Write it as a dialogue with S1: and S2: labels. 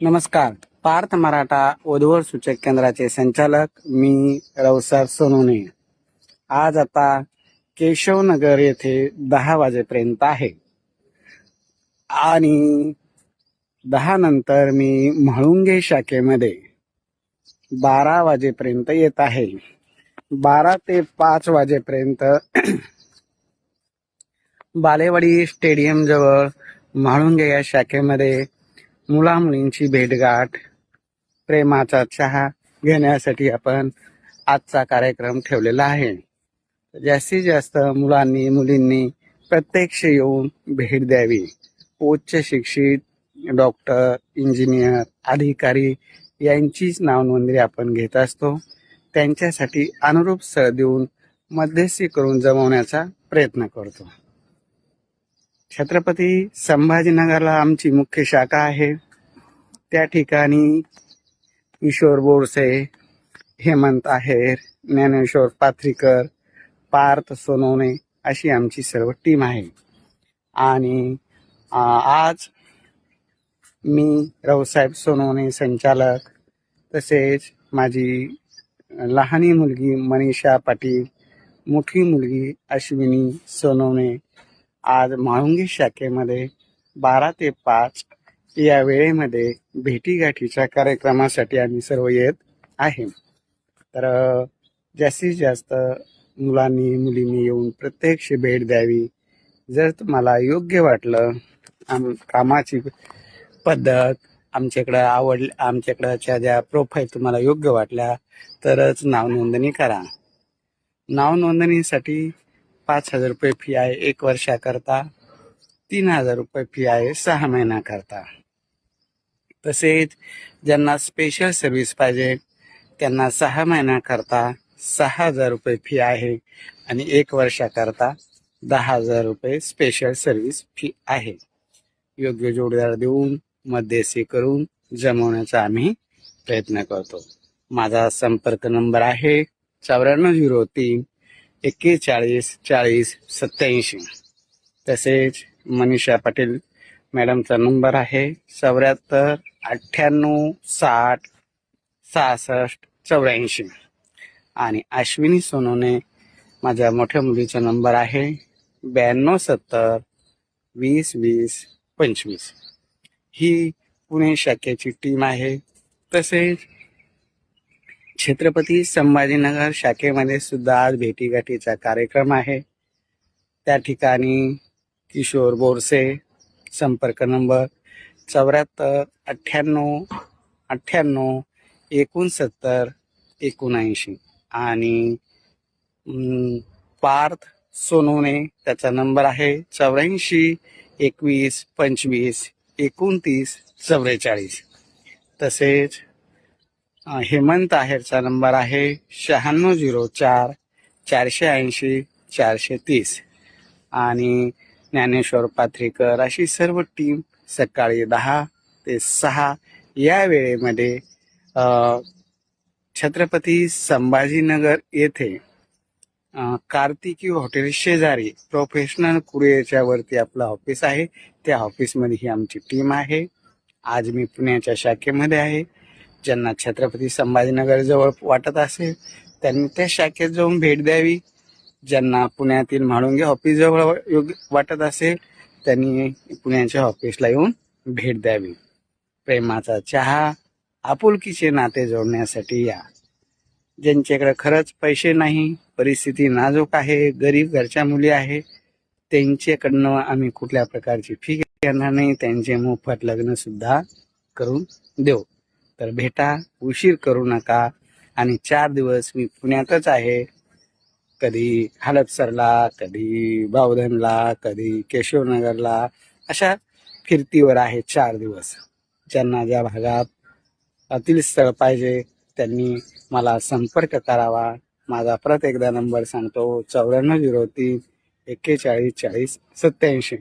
S1: नमस्कार. पार्थ मराठा ओधवर सूचक केंद्राचे संचालक मी रवसार सोनोने आज आता केशवनगर येथे दहा वाजेपर्यंत आहे. आणि दहा नंतर मी म्हाळुंगे शाखेमध्ये बारा वाजेपर्यंत येत आहे. बारा ते पाच वाजेपर्यंत बालेवाडी स्टेडियम जवळ म्हाळुंगे या शाखेमध्ये मुला मुलींची भेटगाठ प्रेमाचा चहा घेण्यासाठी आपण आजचा कार्यक्रम ठेवलेला आहे. जास्तीत जास्त मुलांनी मुलींनी प्रत्यक्ष येऊन भेट द्यावी. उच्च शिक्षित डॉक्टर इंजिनियर अधिकारी यांचीच नावनोंदणी आपण घेत असतो. त्यांच्यासाठी अनुरूप स्थळ देऊन मध्यस्थी करून जमवण्याचा प्रयत्न करतो. छत्रपती संभाजीनगरला आमची मुख्य शाखा आहे. त्या ठिकाणी किशोर बोरसे हेमंत आहेर ज्ञानेश्वर पाथरीकर पार्थ सोनवणे अशी आमची सर्व टीम आहे. आणि आज मी रावसाहेब सोनवणे संचालक तसेच माझी लहानी मुलगी मनीषा पाटील मोठी मुलगी अश्विनी सोनवणे आज म्हाळुंगी शाखेमध्ये बारा ते पाच या वेळेमध्ये भेटीगाठीच्या कार्यक्रमासाठी आम्ही सर्व येत आहे. तर जास्तीत जास्त मुलांनी मुलींनी येऊन प्रत्यक्ष भेट द्यावी. जर तुम्हाला योग्य वाटलं आम कामाची पद्धत आमच्याकडं आवड आमच्याकडच्या ज्या प्रोफाईल तुम्हाला योग्य वाटल्या तरच नावनोंदणी करा. नावनोंदणीसाठी पाच हजार रुपये फी आहे एक वर्षाकरता तीन हजार रुपये फी आहे सहा महिन्याकरता. तसेच ज्यांना स्पेशल सर्व्हिस पाहिजे त्यांना सहा महिन्याकरता सहा हजार रुपये फी आहे आणि एक वर्षाकरता दहा हजार रुपये स्पेशल सर्व्हिस फी आहे. योग्य जोडीदार देऊन मध्यस्थी करून जमवण्याचा आम्ही प्रयत्न करतो. माझा संपर्क नंबर आहे चौऱ्याण्णव झिरो तीन एक्केचाळीस चाळीस सत्याऐंशी तसेच मनीषा पाटील मॅडमचा नंबर आहे चौऱ्याहत्तर अठ्ठ्याण्णव साठ सहासष्ट चौऱ्याऐंशी. आणि अश्विनी सोनोने माझ्या मोठ्या मुलीचा नंबर आहे ब्याण्णव सत्तर वीस वीस पंचवीस. ही पुणे शाखेची टीम आहे. तसेच छत्रपती संभाजीनगर शाखेमध्ये सुद्धा आज भेटीगाठीचा कार्यक्रम आहे. त्या ठिकाणी किशोर बोरसे संपर्क नंबर चौऱ्याहत्तर अठ्ठ्याण्णव अठ्ठ्याण्णव एकोणसत्तर एकोणऐंशी. आणि पार्थ सोनवणे त्याचा नंबर आहे चौऱ्याऐंशी एकवीस पंचवीस एकोणतीस चौवेचाळीस. तसेच हेमंत आहेरचा नंबर आहे शहाण्णव झिरो चार चारशे ऐंशी चारशे तीस. आणि ज्ञानेश्वर पाथरीकर अशी सर्व टीम सकाळी दहा ते सहा या वेळेमध्ये छत्रपती संभाजीनगर येथे कार्तिकी हॉटेल शेजारी प्रोफेशनल कुरिअरच्या वरती आपलं ऑफिस आहे. त्या ऑफिसमध्ये ही आमची टीम आहे. आज मी पुण्याच्या शाखेमध्ये आहे. ज्यांना छत्रपती संभाजीनगर जवळ वाटत असेल त्यांनी त्या शाखेत जाऊन भेट द्यावी. ज्यांना पुण्यातील म्हाळुंगे ऑफिस जवळ योग्य वाटत असेल त्यांनी पुण्याच्या ऑफिसला येऊन भेट द्यावी. प्रेमाचा चहा आपुलकीचे नाते जोडण्यासाठी या. ज्यांच्याकडे खरंच पैसे नाही परिस्थिती नाजूक आहे गरीब घरच्या मुली आहे त्यांच्याकडनं आम्ही कुठल्या प्रकारची फी घेणार नाही त्यांचे मोफत लग्न सुद्धा करून देऊ. तर भेटा उशीर करू नका. आणि चार दिवस मी पुण्यातच आहे. कधी हडपसरला कधी बावधनला कधी केशवनगरला अशा फिरतीवर आहे चार दिवस. ज्यांना ज्या भागात अतील स्थळ पाहिजे त्यांनी मला संपर्क करावा. माझा परत एकदा नंबर सांगतो चौऱ्याण्णव झिरो तीन एक्केचाळीस चाळीस सत्याऐंशी